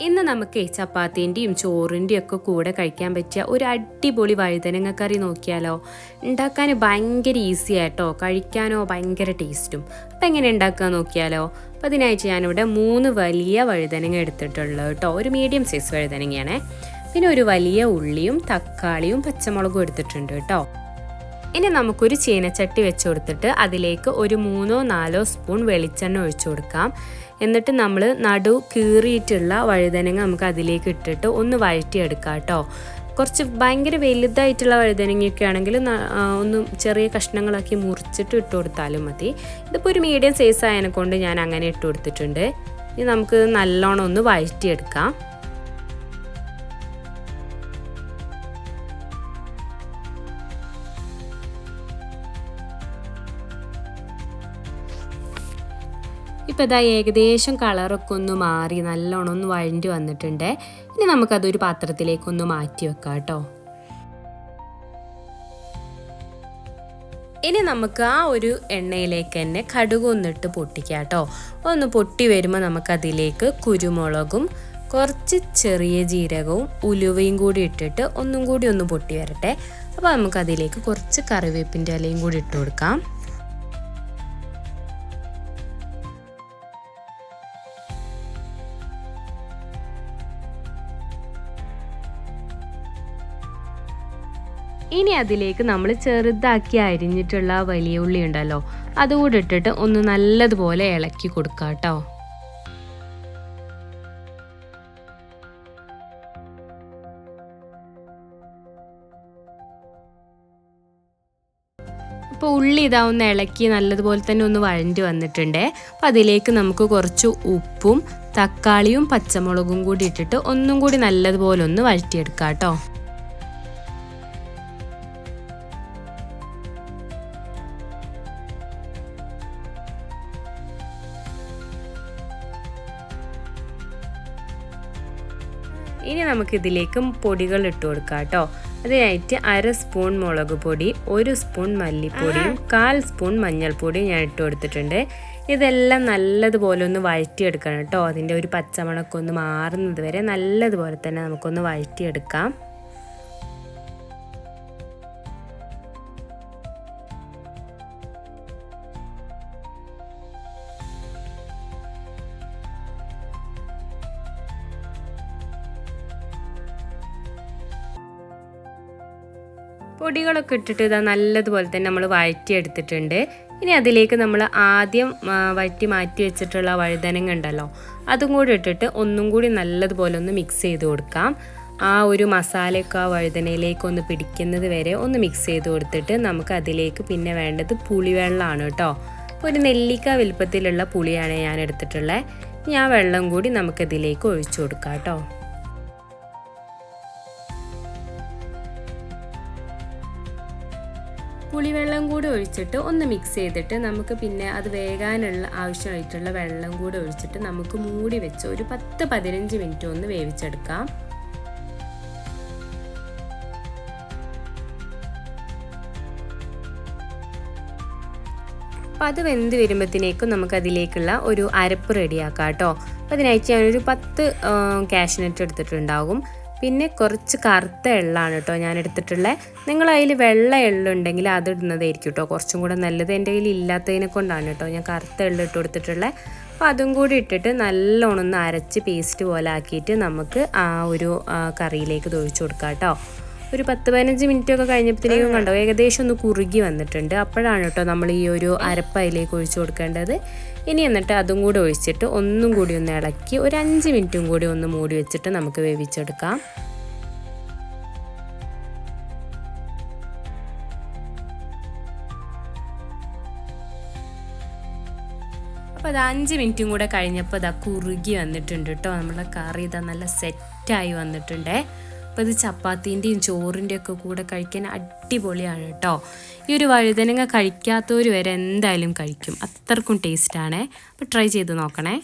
ഇന്ന് നമുക്ക് ചപ്പാത്തിന്റെയും ചോറിന്റെയും ഒക്കെ കൂടെ കഴിക്കാൻ പറ്റിയ ഒരു അടിപൊളി വഴുതനങ്ങ കറി നോക്കിയാലോ? ഉണ്ടാക്കാൻ ഭയങ്കര ഈസി ആയിട്ടോ? കഴിക്കാനോ ഭയങ്കര ടേസ്റ്റും അപ്പം എങ്ങനെ ഉണ്ടാക്കുക നോക്കിയാലോ? അപ്പം അതിനായിട്ട് ഞാനിവിടെ മൂന്ന് വലിയ വഴുതനങ്ങ എടുത്തിട്ടുള്ളത് കേട്ടോ. ഒരു മീഡിയം സൈസ് വഴുതനങ്ങയാണേ. പിന്നെ ഒരു വലിയ ഉള്ളിയും തക്കാളിയും പച്ചമുളകും എടുത്തിട്ടുണ്ട് കേട്ടോ. ഇനി നമുക്കൊരു ചീനച്ചട്ടി വെച്ച് കൊടുത്തിട്ട് അതിലേക്ക് ഒരു മൂന്നോ നാലോ സ്പൂൺ വെളിച്ചെണ്ണ ഒഴിച്ചു കൊടുക്കാം. എന്നിട്ട് നമ്മൾ നടു കീറിയിട്ടുള്ള വഴുതനങ്ങ നമുക്ക് അതിലേക്ക് ഇട്ടിട്ട് ഒന്ന് വഴറ്റിയെടുക്കാം കേട്ടോ. കുറച്ച് ഭയങ്കര വലുതായിട്ടുള്ള വഴുതനങ്ങയൊക്കെ ആണെങ്കിൽ ഒന്ന് ചെറിയ കഷ്ണങ്ങളാക്കി മുറിച്ചിട്ട് ഇട്ട് കൊടുത്താലും മതി. ഇതിപ്പോൾ ഒരു മീഡിയം സൈസ് ആയതിനെ കൊണ്ട് ഞാൻ അങ്ങനെ ഇട്ട് കൊടുത്തിട്ടുണ്ട്. ഇനി നമുക്ക് നല്ലോണം ഒന്ന് വഴറ്റിയെടുക്കാം. ഇപ്പോൾ ഇതാ ഏകദേശം കളറൊക്കെ ഒന്ന് മാറി നല്ലോണം ഒന്ന് വഴണ്ടി വന്നിട്ടുണ്ട്. ഇനി നമുക്കതൊരു പാത്രത്തിലേക്കൊന്ന് മാറ്റി വെക്കാം കേട്ടോ. ഇനി നമുക്ക് ആ ഒരു എണ്ണയിലേക്ക് തന്നെ കടുക് ഒന്നിട്ട് പൊട്ടിക്കാം കേട്ടോ. ഒന്ന് പൊട്ടി വരുമ്പോൾ നമുക്കതിലേക്ക് കുരുമുളകും കുറച്ച് ചെറിയ ജീരകവും ഉലുവയും കൂടി ഇട്ടിട്ട് ഒന്നും കൂടി ഒന്ന് പൊട്ടി വരട്ടെ. അപ്പോൾ നമുക്കതിലേക്ക് കുറച്ച് കറിവേപ്പിന്റെ ഇലയും കൂടി ഇട്ട് കൊടുക്കാം. ഇനി അതിലേക്ക് നമ്മൾ ചെറുതാക്കി അരിഞ്ഞിട്ടുള്ള വലിയ ഉള്ളി ഉണ്ടല്ലോ അതുകൂടെ ഇട്ടിട്ട് ഒന്ന് നല്ലതുപോലെ ഇളക്കി കൊടുക്കുക കേട്ടോ അപ്പോൾ ഉള്ളി ഇതാ ഒന്ന് ഇളക്കി നല്ലതുപോലെ തന്നെ ഒന്ന് വഴണ്ടി വന്നിട്ടുണ്ട്. അപ്പോൾ അതിലേക്ക് നമുക്ക് കുറച്ച് ഉപ്പും തക്കാളിയും പച്ചമുളകും കൂടി ഇട്ടിട്ട് ഒന്നും കൂടി നല്ലതുപോലെ ഒന്ന് വഴറ്റിയെടുക്കാം കേട്ടോ ഇനി നമുക്ക് ഇതിലേക്ക് പൊടികൾ ഇട്ട് കൊടുക്കാം കേട്ടോ അതിനായിട്ട് അര സ്പൂൺ മുളക് പൊടി ഒരു സ്പൂൺ മല്ലിപ്പൊടിയും കാൽ സ്പൂൺ മഞ്ഞൾപ്പൊടിയും ഞാൻ ഇട്ട് കൊടുത്തിട്ടുണ്ട്. ഇതെല്ലാം നല്ലതുപോലെ ഒന്ന് വഴറ്റിയെടുക്കണം കേട്ടോ. അതിന്റെ ഒരു പച്ചമുളക്കൊന്ന് മാറുന്നത് വരെ നല്ലതുപോലെ തന്നെ നമുക്കൊന്ന് വഴറ്റിയെടുക്കാം. പൊടികളൊക്കെ ഇട്ടിട്ട് ഇതാ നല്ലതുപോലെ തന്നെ നമ്മൾ വഴറ്റിയെടുത്തിട്ടുണ്ട്. ഇനി അതിലേക്ക് നമ്മൾ ആദ്യം വഴറ്റി മാറ്റി വെച്ചിട്ടുള്ള വഴുതനങ്ങ ഉണ്ടല്ലോ അതും കൂടി ഇട്ടിട്ട് ഒന്നും കൂടി നല്ലതുപോലെ ഒന്ന് മിക്സ് ചെയ്ത് കൊടുക്കാം. ആ ഒരു മസാലയൊക്കെ ആ വഴുതനയിലേക്ക് ഒന്ന് പിടിക്കുന്നത് വരെ ഒന്ന് മിക്സ് ചെയ്ത് കൊടുത്തിട്ട് നമുക്ക് അതിലേക്ക് പിന്നെ വേണ്ടത് പുളിവെള്ളമാണ് കേട്ടോ. ഒരു നെല്ലിക്ക വലുപ്പത്തിലുള്ള പുളിയാണ് ഞാൻ എടുത്തിട്ടുള്ളത് ഞാൻ വെള്ളം കൂടി നമുക്കതിലേക്ക് ഒഴിച്ചു കൊടുക്കാം കേട്ടോ. പുളിവെള്ളം കൂടി ഒഴിച്ചിട്ട് ഒന്ന് മിക്സ് ചെയ്തിട്ട് നമുക്ക് പിന്നെ അത് വേകാനുള്ള ആവശ്യമായിട്ടുള്ള വെള്ളം കൂടി ഒഴിച്ചിട്ട് നമുക്ക് മൂടി വെച്ച് ഒരു പത്ത് പതിനഞ്ച് മിനിറ്റ് ഒന്ന് വേവിച്ചെടുക്കാം. അപ്പം അത് വെന്ത് വരുമ്പോഴത്തേക്കും നമുക്കതിലേക്കുള്ള ഒരു അരപ്പ് റെഡിയാക്കാം കേട്ടോ. അപ്പോൾ അതിനായിട്ട് ഞാനൊരു പത്ത് കാഷ്നട്ട് എടുത്തിട്ടുണ്ടാകും. പിന്നെ കുറച്ച് കറുത്ത എള്ളാണ് കേട്ടോ ഞാൻ എടുത്തിട്ടുള്ളത് നിങ്ങൾ അതിൽ വെള്ള എള്ളുണ്ടെങ്കിൽ അത് ഇടുന്നതായിരിക്കും കേട്ടോ. കുറച്ചും കൂടെ നല്ലത് എന്റെ കയ്യിൽ ഇല്ലാത്തതിനെ കൊണ്ടാണ് കേട്ടോ ഞാൻ കറുത്ത എള്ള് ഇട്ട് കൊടുത്തിട്ടുള്ളത് അപ്പോൾ അതും കൂടി ഇട്ടിട്ട് നല്ലോണം ഒന്ന് അരച്ച് പേസ്റ്റ് പോലെ ആക്കിയിട്ട് നമുക്ക് ആ ഒരു കറിയിലേക്ക് തൊഴിച്ചു കൊടുക്കാം കേട്ടോ. ഒരു പത്ത് പതിനഞ്ച് മിനിറ്റ് ഒക്കെ കഴിഞ്ഞപ്പോഴത്തേക്കും കണ്ടോ ഏകദേശം ഒന്ന് കുറുകി വന്നിട്ടുണ്ട്. അപ്പോഴാണ് കേട്ടോ നമ്മൾ ഈ ഒരു അരപ്പ അതിലേക്ക് ഒഴിച്ചു കൊടുക്കേണ്ടത്. ഇനി എന്നിട്ട് അതും കൂടി ഒഴിച്ചിട്ട് ഒന്നും കൂടി ഒന്ന് ഇളക്കി ഒരു അഞ്ച് മിനിറ്റും കൂടി ഒന്ന് മൂടി വെച്ചിട്ട് നമുക്ക് വേവിച്ചെടുക്കാം. അപ്പോൾ അത് അഞ്ച് മിനിറ്റും കൂടെ കഴിഞ്ഞപ്പോൾ ഇതാ കുറുകി വന്നിട്ടുണ്ട് കേട്ടോ. നമ്മളെ കറി ഇതാ നല്ല സെറ്റായി വന്നിട്ടുണ്ടേ. അപ്പോൾ ഇത് ചപ്പാത്തീന്റെയും ചോറിന്റെയും ഒക്കെ കൂടെ കഴിക്കാൻ അടിപൊളിയാണ് കേട്ടോ ഈ ഒരു വഴുതനങ്ങ കഴിക്കാത്തവർ വരെ എന്തായാലും കഴിക്കും. അത്രക്കും ടേസ്റ്റാണേ അപ്പോൾ ട്രൈ ചെയ്ത് നോക്കണേ.